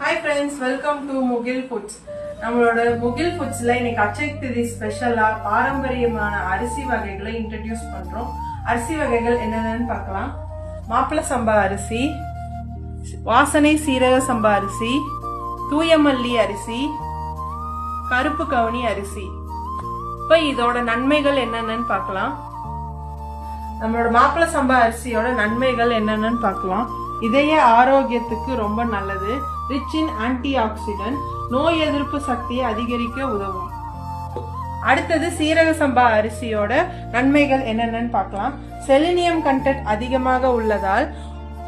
Hi friends welcome to Mugil Foods நம்மளோட முகில் ஃபுட்ஸ்ல இன்னைக்கு அச்சை திதி ஸ்பெஷலா பாரம்பரியமான அரிசி வகைகளை இன்ட்ரடியூஸ் பண்றோம். அரிசி வகைகள் என்னென்னு பார்க்கலாம். மாப்பிள சம்பா அரிசி வாசனை சீரக சம்பா அரிசி தூயமல்லி அரிசி கருப்பு கவுனி அரிசி. இப்போ இதோட நன்மைகள் என்னென்னு பார்க்கலாம். நம்மளோட மாப்பிள சம்பா அரிசியோட நன்மைகள் என்னென்னு பார்க்கலாம். இதய ஆரோக்கியத்துக்கு ரொம்ப நல்லது. ரிச் இன் ஆன்டி ஆக்சிடென்ட் நோய் எதிர்ப்பு சக்தியை அதிகரிக்க உதவும். அடுத்தது சீரக சம்பா அரிசியோட நன்மைகள் என்னென்னு பார்க்கலாம். செலினியம் கண்டென்ட் அதிகமாக உள்ளதால்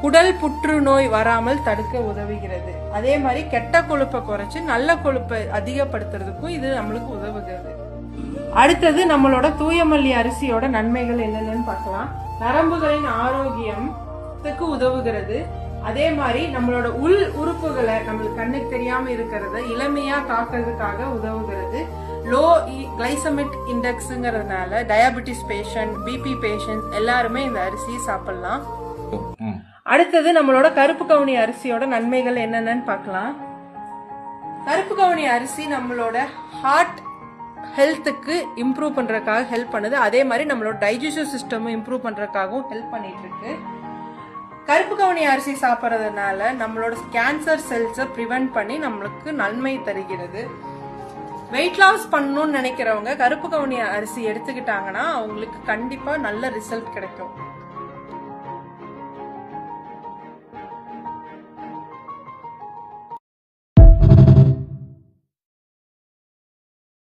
குடல் புற்றுநோய் வராமல் தடுக்க உதவுகிறது. அதே மாதிரி கெட்ட கொழுப்பை குறைச்சு நல்ல கொழுப்பை அதிகப்படுத்துறதுக்கும் இது நம்மளுக்கு உதவுகிறது. அடுத்தது நம்மளோட தூயமல்லி அரிசியோட நன்மைகள் என்னென்னு பார்க்கலாம். நரம்புகளின் ஆரோக்கியம் ஆரோக்கியத்துக்கு உதவுகிறது. அதே மாதிரி நம்மளோட உள் உறுப்புகளை நம்மளுக்கு கண்ணுக்கு தெரியாம இருக்கிறத இளமையா காக்கிறதுக்காக உதவுகிறது. லோ கிளைசமிக் இண்டெக்ஸுங்கிறதுனால டயபெட்டிஸ் பேஷண்ட் பிபி பேஷண்ட் எல்லாருமே இந்த அரிசியை சாப்பிடலாம். அடுத்தது நம்மளோட கருப்பு கவுனி அரிசியோட நன்மைகள் என்னென்னு பார்க்கலாம். கருப்பு கவுனி அரிசி நம்மளோட ஹார்ட் ஹெல்த்துக்கு இம்ப்ரூவ் பண்றதுக்காக ஹெல்ப் பண்ணுது. அதே மாதிரி நம்மளோட டைஜஷன் சிஸ்டமும் இம்ப்ரூவ் பண்றதுக்காகவும் ஹெல்ப் பண்ணிட்டு இருக்கு. கருப்பு கவுனி அரிசி சாப்பிட்றதுனால நம்மளோட கேன்சர் செல்ஸை ப்ரிவென்ட் பண்ணி நம்மளுக்கு நன்மை தருகிறது. வெயிட் லாஸ் பண்ணணும்னு நினைக்கிறவங்க கருப்பு கவுனி அரிசி எடுத்துக்கிட்டாங்கன்னா அவங்களுக்கு கண்டிப்பாக நல்ல ரிசல்ட் கிடைக்கும்.